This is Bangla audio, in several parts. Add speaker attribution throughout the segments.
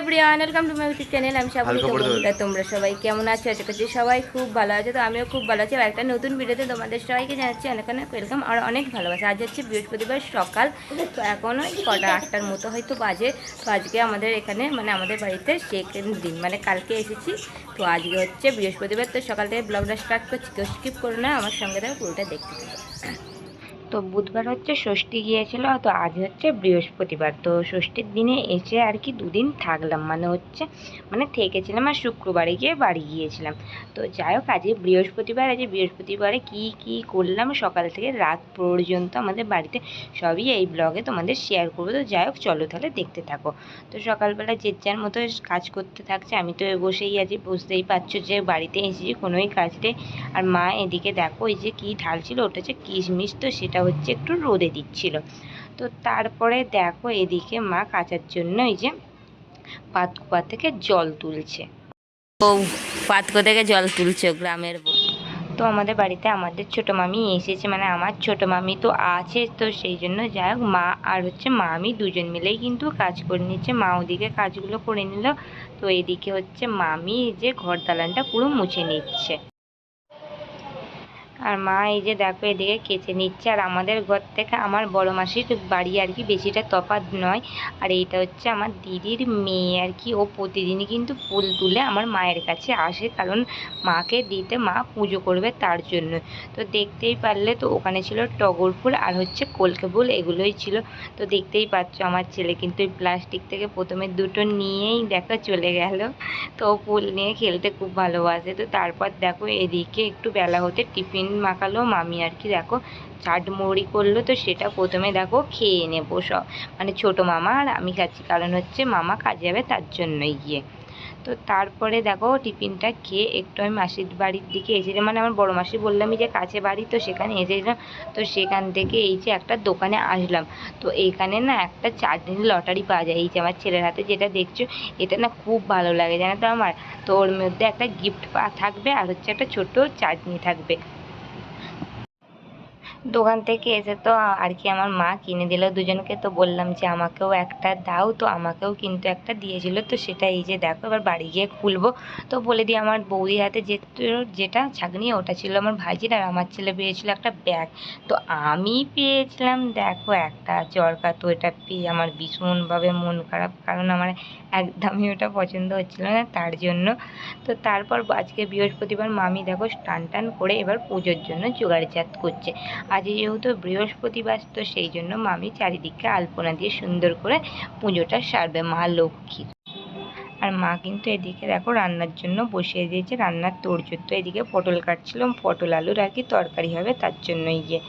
Speaker 1: Everyone welcome to my YouTube channel আমি সাবলি বন্ধুরা তোমরা সবাই কেমন আছো? আশা করছি সবাই খুব ভালো আছে। তো আমিও খুব ভালো আছি। আর একটা নতুন ভিডিওতে তোমাদের সবাইকে জানাচ্ছি অনেক অনেক ওয়েলকাম আর অনেক ভালোবাসা। আজ হচ্ছে বৃহস্পতিবার সকাল। তো এখন ওই কটা আটটার মতো হয়তো বাজে। তো আজকে আমাদের এখানে মানে আমাদের বাড়িতে সেকেন্ড দিন মানে কালকে এসেছি। তো আজকে হচ্ছে বৃহস্পতিবার। তো সকাল থেকে ব্লগটা স্টার্ট করছি। কেউ স্কিপ করো না। আমার সঙ্গে দেখো পুরোটা দেখতে থাকো। তো বুধবার হচ্ছে ষষ্ঠী গিয়েছিল, তো আজ হচ্ছে বৃহস্পতিবার। তো ষষ্ঠীর দিনে এসে আর কি দুদিন থাকলাম মানে হচ্ছে মানে থেকেছিলাম আর শুক্রবারে গিয়ে বাড়ি গিয়েছিলাম। তো যাই হোক, আজকে বৃহস্পতিবার, আজকে বৃহস্পতিবারে কি কি করলাম, সকাল থেকে রাত পর্যন্ত আমাদের বাড়িতে সবই এই ব্লগে তোমাদের শেয়ার করব। তো যাই হোক, চলো তাহলে দেখতে থাকো। তো সকালবেলা যে যার মতো কাজ করতে থাকছে, আমি তো বসেই আছি, বুঝতেই পারছ যে বাড়িতে এসেছি, কোনোই কাজ নেই। আর মা এদিকে দেখো, এই যে কী ঢালছিল ওটা হচ্ছে কিশমিশ, তো সেটা হচ্ছে একটু রোদে দিচ্ছিল। তো তারপরে দেখো এদিকে মা কাচার জন্য এই যে পাতকুয়া থেকে জল তুলছে। বউ পাতকো থেকে জল তুলছে গ্রামের বউ। তো আমাদের বাড়িতে আমাদের ছোট মামি এসেছে মানে আমার ছোট মামি তো আছে তো সেই জন্য যাই হোক মা আর হচ্ছে মামি দুজন মিলেই কিন্তু কাজ করে নিচ্ছে। মা ওদিকে কাজগুলো করে নিল তো এদিকে হচ্ছে মামি যে ঘর দালানটা পুরো মুছে নিচ্ছে। আর মা এই যে দেখো এদিকে কেচে নিচ্ছে, আর আমাদের ঘর থেকে আমার বড় মাসির বাড়ি আর কি বেশিটা তফাৎ নয়। আর এইটা হচ্ছে আমার দিদির মেয়ে আর কি, ও প্রতিদিনই কিন্তু ফুল তুলে আমার মায়ের কাছে আসে, কারণ মাকে দিতে মা পুজো করবে তার জন্য। তো দেখতেই পারলে তো ওখানে ছিল টগর ফুল আর হচ্ছে কলকে ফুল, এগুলোই ছিল। তো দেখতেই পাচ্ছ আমার ছেলে কিন্তু এই প্লাস্টিক থেকে প্রথমে দুটো নিয়েই দেখো চলে গেল। তো ফুল নিয়ে খেলতে খুব ভালোবাসে। তো তারপর দেখো এদিকে একটু বেলা হতে টিফিন মাখালো, মামি আর কি দেখো চাট মুড়ি করল তো সেটা প্রথমে দেখো খেয়ে নেব সব। মানে ছোট মামা আর আমি খাচ্ছি, কারণ হচ্ছে মামা কাজে যাবে তার জন্যই গিয়ে। তো তারপরে দেখো টিফিনটা খেয়ে একটু আমি মাসির বাড়ির দিকে এসেছিলাম মানে আমার বড় মাসি বললামই যে কাছে বাড়ি তো সেখানে এসেছিলাম, তো সেখান থেকে এই যে একটা দোকানে আসলাম। তো এইখানে না একটা চাটনির লটারি পাওয়া যায়, এই যে আমার ছেলের হাতে যেটা দেখছ, এটা না খুব ভালো লাগে জানো তো আমার। তো ওর মধ্যে একটা গিফট থাকবে আর হচ্ছে একটা ছোট চাটনি থাকবে। দোকান থেকে এসে তো আর কি আমার মা কিনে দিল। দুজনকে তো বললাম যে, আমাকেও একটা দাও তো, আমাকেও কিন্তু একটা দিয়েছিল। তো সেটা এই যে দেখো, এবার বাড়ি গিয়ে খুলবো। তো বলে দিই, আমার বৌদির হাতে যে যেটা ছাগনি ওটা ছিল আমার ভাইজির আর আমার ছেলে পেয়েছিল একটা ব্যাগ। তো আমি পেয়েছিলাম, দেখো, একটা চরকা। তো এটা পেয়ে আমার ভীষণভাবে মন খারাপ। কারণ আমার একদমই ওটা পছন্দ হচ্ছিল না তার জন্য। তো তারপর আজকে বৃহস্পতিবার মামি দেখো টান টান করে এবার পুজোর জন্য জোগাড়জাত করছে। আজ যেহেতু বৃহস্পতিবার, তো সেই জন্য মামি চারিদিকে আলপনা দিয়ে সুন্দর করে পুজোটা সারবে মা লক্ষ্মীর আর মা কিন্তু এদিকে দেখো রান্নার জন্য বসিয়ে দিয়েছে রান্নার তোড়জোড় তো এদিকে পটল কাটছিলাম পটল আলুর আর কি তরকারি হবে তার জন্যই গিয়ে।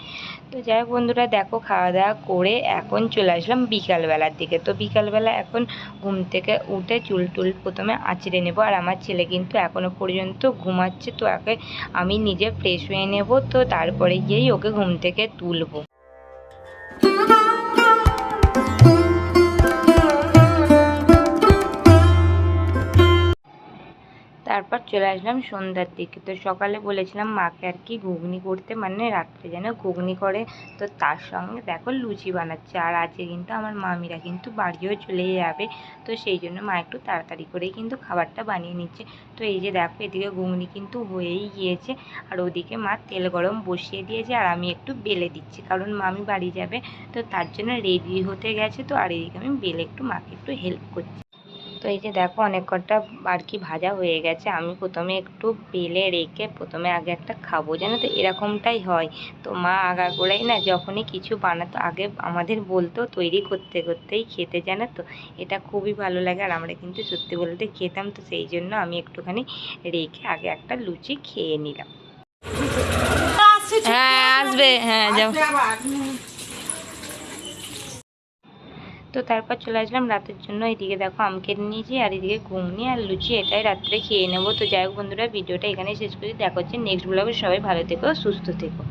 Speaker 1: তো যাই হোক বন্ধুরা, দেখো খাওয়া দাওয়া করে এখন চলে আসলাম বিকালবেলার দিকে। তো বিকালবেলা এখন ঘুম থেকে উঠে চুল টুল প্রথমে আঁচড়ে নেব আর আমার ছেলে কিন্তু এখনও পর্যন্ত ঘুমাচ্ছে। তো একে আমি নিজে ফ্রেশ হয়ে নেব, তো তারপরে গিয়েই ওকে ঘুম থেকে তুলবো। তারপর চলে আসলাম সন্ধ্যার দিকে। তো সকালে বলেছিলাম মাকে আর কি ঘুগনি করতে মানে রাত্রে যেন ঘুগনি করে। তো তার সঙ্গে দেখো লুচি বানাচ্ছে। আর আজকে কিন্তু আমার মামিরা কিন্তু বাড়িও চলে যাবে। তো সেই জন্য মা একটু তাড়াতাড়ি করেই কিন্তু খাবারটা বানিয়ে নিচ্ছে। তো এই যে দেখো এদিকে ঘুগনি কিন্তু হয়েই গিয়েছে। আর ওদিকে মা তেল গরম বসিয়ে দিয়েছে। আর আমি একটু বেলে দিচ্ছি, কারণ মামি বাড়ি যাবে। তো তার জন্য রেডি হতে গেছে। তো আর এদিকে আমি বেলে একটু মাকে একটু হেল্প করছি। তো এই যে দেখো অনেক কটা আর কি ভাজা হয়ে গেছে। আমি প্রথমে একটু বেলে রেখে প্রথমে আগে একটা খাব জানো তো? এরকমটাই হয়। তো মা আগাগোড়াই না যখনই কিছু বানাতো আগে আমাদের বলতো তৈরি করতে করতেই খেতে জানো তো? এটা খুবই ভালো লাগে আর আমরা কিন্তু সত্যি বলতে খেতাম তো সেই জন্য আমি একটুখানি রেখে আগে একটা লুচি খেয়ে নিলাম। হ্যাঁ আসবে। হ্যাঁ যাও। তো তারপর চলে আসলাম রাতের জন্য। এদিকে দেখো আম কেটে নিয়েছি, আর এদিকে ঘুগনি আর লুচি এটাই রাত্রে খেয়ে নেব। তো যাই হোক বন্ধুরা, ভিডিওটা এখানেই শেষ করি দেখা হচ্ছে নেক্সট ব্লগে সবাই ভালো থেকো, সুস্থ থেকো।